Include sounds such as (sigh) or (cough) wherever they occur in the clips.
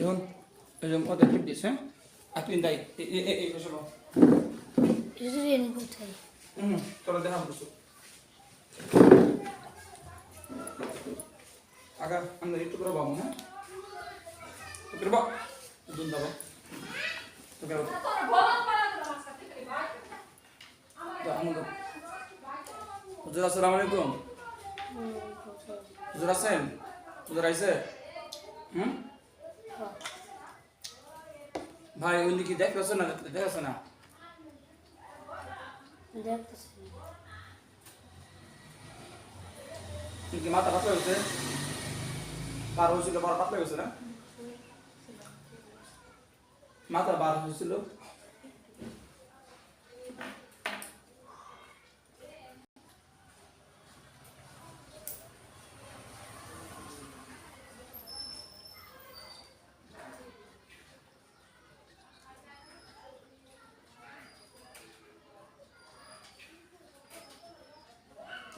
টিপ this হ্যাঁ আর তুই তাই এই এই এই সব রেন কোথায় হুম তোরা দেখা বসো আগা আমরা একটু করে বাবু হ্যাঁ তো করে বা দুধ দাও তো করে আমাদের হুজুর আসসালামু আলাইকুম হুজুর আছেন হুজুর আইছে হুম ভাই উনি কি দেখতেছ না দেখতেছ না? দেখতেছি। মাথা পাতলা হয়েছে। বার হয়েছিল বার পাতলা হয়েছে না? মাথা বার হয়েছিল।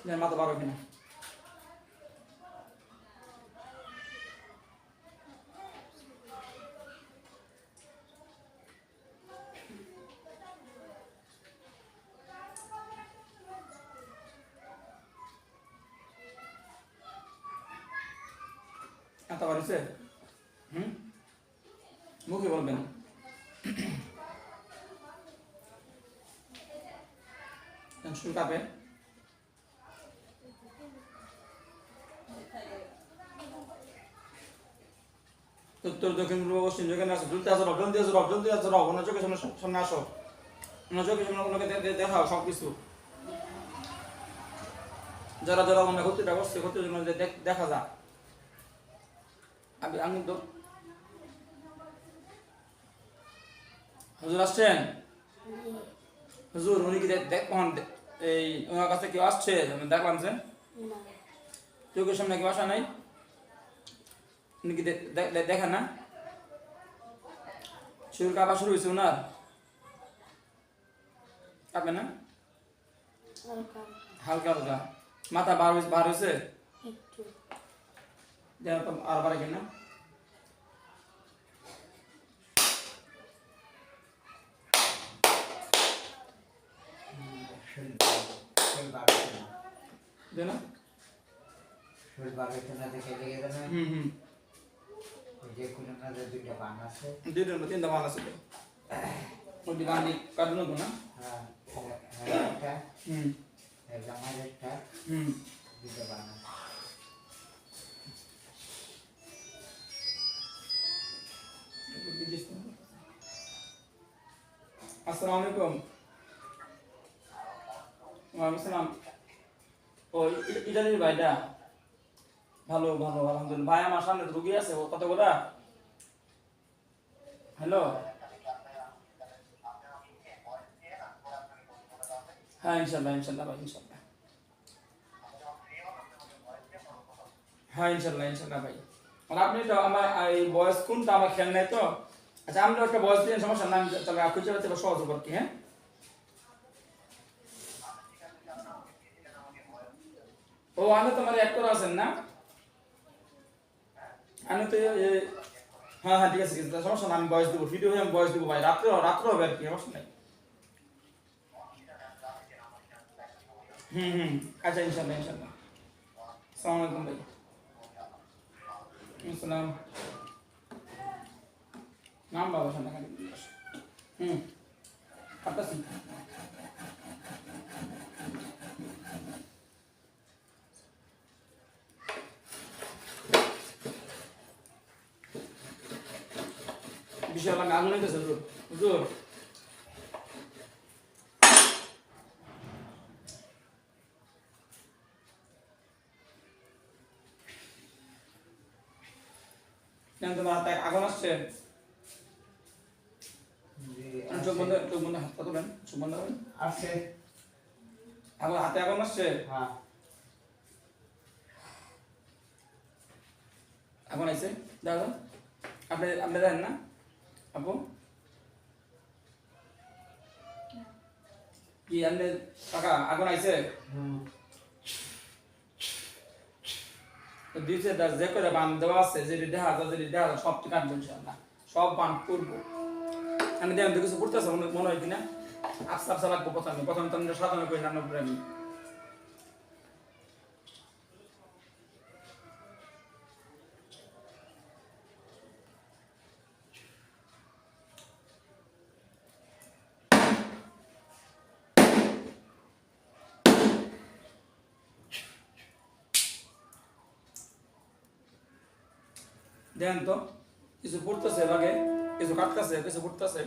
মাথা বার হবে না মাথা হয়েছে হুম? মুখে বলবেন। (coughs) শুরু কাঁপে উত্তর দক্ষিণ পূর্ব পশ্চিম যেখানে আসো জলদি আসো রব জলদি আসো রব জলদি আসো রব ওনার চোখের সামনে সামনে আসো। চোখের সামনে দে- দেখাও সব কিছু যারা যারা ওনার ক্ষতিটা করছে ক্ষতির জন্য দেখ- যা আমি আমি হুজুর আসছেন? হুজুর উনি কি দেখ দেখ কখন এই ওনার কাছে কেউ আসছে? আমি দেখলাম যে। চোখের সামনে কেউ আসা নাই? দেখেন না শরীর কাঁপা শুরু হয়েছে ওনার কাঁপে না হালকা হালকা হালকা মাথা বার হয়েছে বার হয়েছে একটু যেন তো আর বাড়ে কিনা শরীর শরীর বাড়ছে না যেন শরীর বাড়ছে না দেখে লেগে যাবে হুম হুম ওই যে কোনো না যে দুইটা বান আছে দুইটা না তিনটা মান আছে ওই গানি কাটলো তো না হ্যাঁ ভালো ভালো আলহামদুলিল্লাহ। ভাই, আমার সামনে রুগী আছে, ও কত গোটা হ্যালো হ্যাঁ ইনশাল্লাহ ইনশাল্লাহ ভাই, ইনশাল্লাহ। হ্যাঁ ইনশাল্লাহ ইনশাল্লাহ ভাই। আর আপনি তো আমার, এই বয়স কোনটা আমার খেয়াল নেই তো? আচ্ছা আমি তো একটা বয়স দিয়ে সমস্যা না আমি তাহলে খুঁজে পেতে সহজ করছি হ্যাঁ? ও আমি তোমার এক করে আছেন না? আমি তো হ্যাঁ হ্যাঁ ঠিক আছে ঠিক আছে সমস্যা না আমি বয়স দেবো। ভিডিও আমি বয়স দেবো ভাই। রাত্রে রাত্রে হবে আর কি, সমস্যা নাই। হুম হুম আচ্ছা ইনশাল্লাহ ইনশাল্লাহ সালাম আলাইকুম ভাই। আসসালাম নাম বাবা, সামনে হুম আপনার আমি আগুন লেগেছে হুজুর। হুজুর। কেন তোমার হাতে আগুন আসছে? চোখ বন্ধ চোখ বন্ধ হাত পাতবেন চোখ বন্ধ করেন। আছে আগুন হাতে আগুন আসছে? হ্যাঁ। আগুন আইছে? দাদা আপনি আপনি দেন না? আপু কি কাকা আইছে দিছে যে করে বান দেওয়া আছে যেটি দেখা যায় যেটি দেখা যায় সব সব বান করব আমি দেখেন কিছু পড়তেছে মনে মনে হয় কিনা আস্তে লাগবো প্রথমে প্রথমে তো সাধারণ রান্না করে আমি দেখেন তো কিছু পড়তেছে লাগে কিছু কাটতেছে কিছু পড়তেছে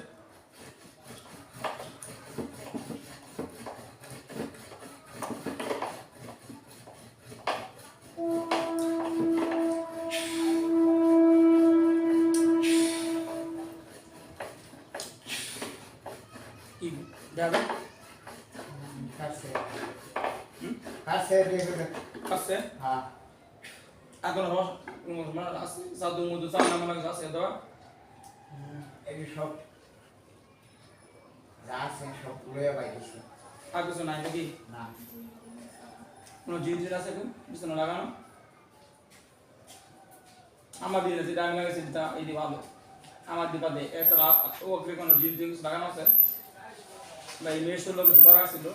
কি দেখো কাছে হুম? কাছে দেখবে আছে হ্যাঁ এখন মানে সব সব আর কিছু নাই নাকি না কোনো জিনিস আছে এখন বিছানা লাগানো আমার দিনে যেটা আমি লাগাইছি তা এই ভালো আমার দিপা দে এছাড়া ও কোনো জিনিস লাগানো আছে বা এই মেয়ের শরীর কিছু করা ছিল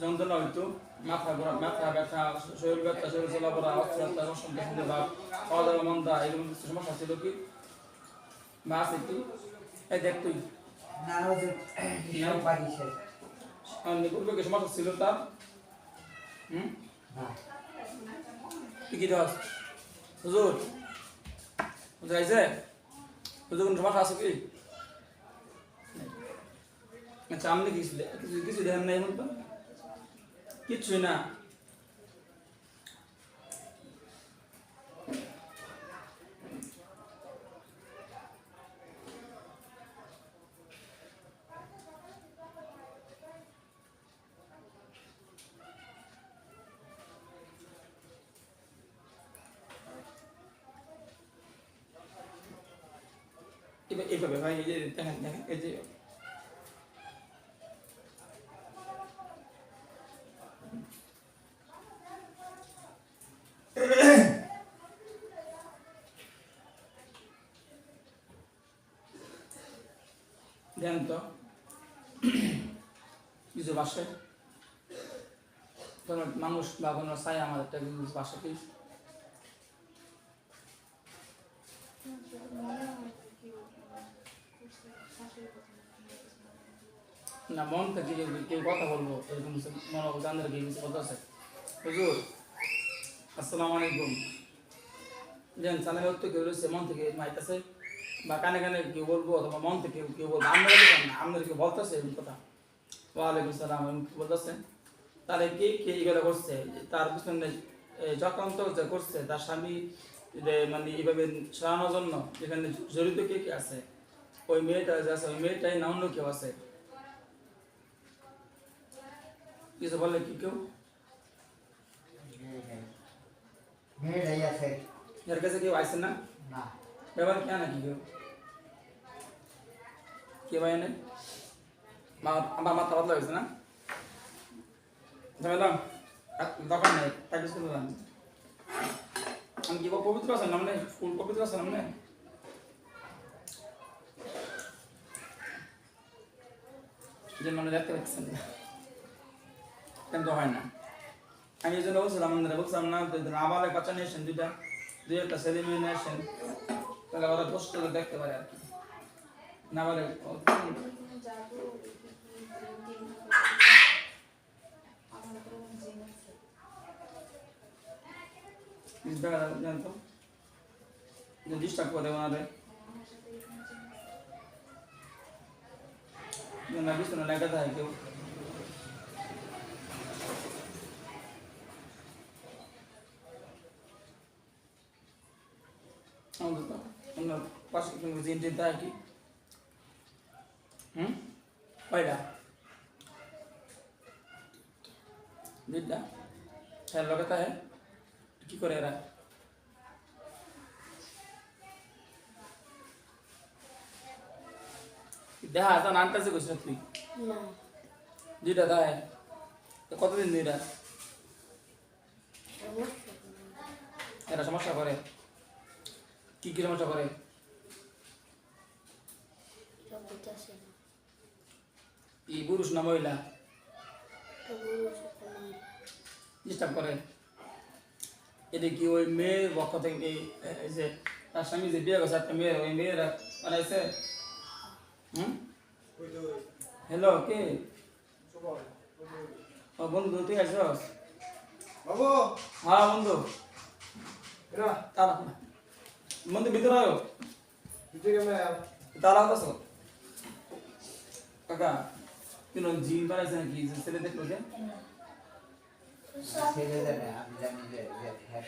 যন্ত্রণা হইতো মাথা ঘোরা মাথা ব্যথা শরীর ব্যথা শরীর চলাফেরা অস্থিরতা রসন্ত শুনতে ভাব খাওয়া দাওয়া মন্দা এরকম কিছু সমস্যা ছিল কি? বা আছে কি এই দেখ তুই। না ওই যে সব বাইরেছে আর পূর্বে সমস্যা ছিল তার। হুম? কি দাস হুজুর আইছে হুজুর কোন সমস্যা আছে কি? আচ্ছা আপনি কিছু কিছু দেখেন নাই এখন তো? কিচ্ছুই না এবার এইভাবে ভাই এই যে দেখেন দেখেন এই যে কিছু বাসে কোনো মানুষ বা কোনো চাই কি না মন থেকে কেউ কথা বলব এরকম মনে হবে কেউ কিছু কথা আছে হুজুর আসসালামু আলাইকুম তো কেউ রয়েছে মন থেকে মাইতেছে বা কানে কানে কেউ বলব অথবা মন থেকে কেউ বলব। আমরা বলব না? আপনাদের কেউ বলতেছে এই কথা? ওয়ালাইকুম সালাম এরকম কি বলতেছে তাহলে কে কে এগুলো করছে? তার পিছনে চক্রান্ত যে করছে তার স্বামী মানে এইভাবে সরানোর জন্য এখানে জড়িত কে কে আছে? ওই মেয়েটা যে আছে ওই মেয়েটাই না অন্য কেউ আছে? কিছু বলে কি কেউ? মেয়েটাই আছে। এর কাছে কেউ আসে না? না। ব্যবহার কে নাকি কেউ কে ভাই নেই আমার মাথা বদলা হয়েছে না? ঝামেলাম দোকান নেই তাই কিছু করলাম আমি কি পবিত্র আছে নাম নেই? ফুল পবিত্র আছে নাম নেই যে মানে দেখতে পাচ্ছেন না। কিন্তু হয় না। আমি এই জন্য বলছিলাম বলছিলাম না আবার বাচ্চা নিয়ে এসেন দুইটা, দুই একটা ছেলে মেয়ে নিয়ে আসেন। তাহলে ওরা কষ্ট করে দেখতে পারে আর কি না বলে জানতো ডিস্টার্ব করে ওনারে না বিছানা লাগা থাকে কেউ আমাদের তো জিন টিন থাকে কি। হুম? কয়টা? দুইটা? হ্যাঁ লগে থাকে কি করে এরা? দেখা তা নানটাছে কইছ তুই? না। দুইটা তাই তো কতদিন দুইটা? এরা সমস্যা করে। কি কি সমস্যা করে? এটা না এই পুরুষ না মহিলা? ডিস্টার্ব করে। এটা কি ওই মেয়ের পক্ষ থেকে যে তার স্বামী যে বিয়ে করছে একটা মেয়ের ওই মেয়েরা বানাইছে? হুম? হ্যালো কে? ও বন্ধু তুই আসছ বাবু! হ্যাঁ বন্ধু। তারা বন্ধু ভিতরে আয়ো। ভিতরে তারা হতাছ কাকা কিন্তু জিম বানাইছে নাকি? ছেলে দেখল যে হ্যাঁ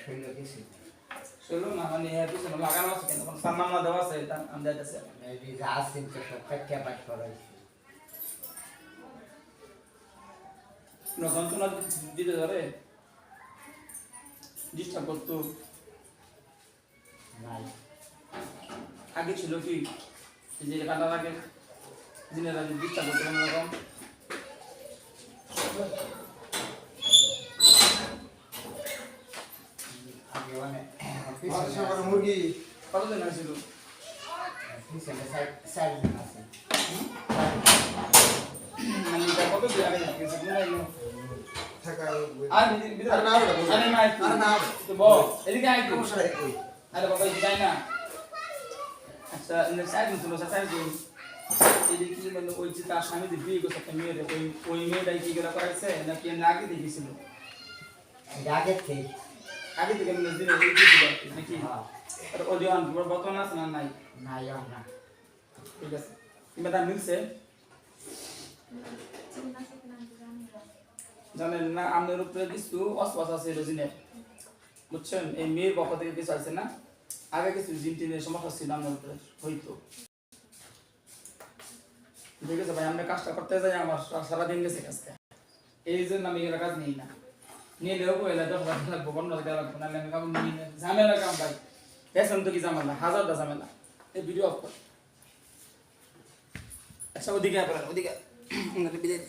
শৈল না মানে হ্যাঁ পিছনে লাগানো আছে কেন? নাম দেওয়া আছে তার যন্ত্রণা দিতে ধরে ডিস্টার্ব করতো? আগে ছিল কি? যে কাটা লাগে দিনের আগে ডিস্টার্ব করতো কোনো রকম আমি অনেক পাঁচশো করে মুরগি কতদিন হয়েছিল পিছনে চার দিন আছে মানে এটা কি মানে ওই যে তার স্বামী যে বিয়ে করছে একটা মেয়েরে, ওই- ওই মেয়েটাই কি করাইছে? নাকি এমনি আগে? থেকে আগে থেকে দিনে কি নাকি? আর বর্তমান আছে না নাই? নাই না ঠিক আছে। মিলছে? জানেন না আপনার উপরে কিছু অস্পাস আছে রোজিনের বুঝছেন এই মেয়ের পক্ষ থেকে কিছু আছে না আগে কিছু জিন টিনের সমস্যা ছিল আপনার উপরে হইতো ঠিক আছে ভাই, আমি কাজটা করতে যাই, আমার সারাদিন গেছে কাজটা। এই জন্য আমি এগুলো কাজ নিই না। নিয়ে দেবো এলে দশ হাজার লাগবো, পনেরো হাজার লাগবো, নাহলে আমি কাম নিই। না ঝামেলা কাম ভাই। পেছন তো কি ঝামেলা, হাজারটা ঝামেলা। এই ভিডিও অফ কর। আচ্ছা ওদিকে আপনার ওদিকে (clears throat) বিদায়।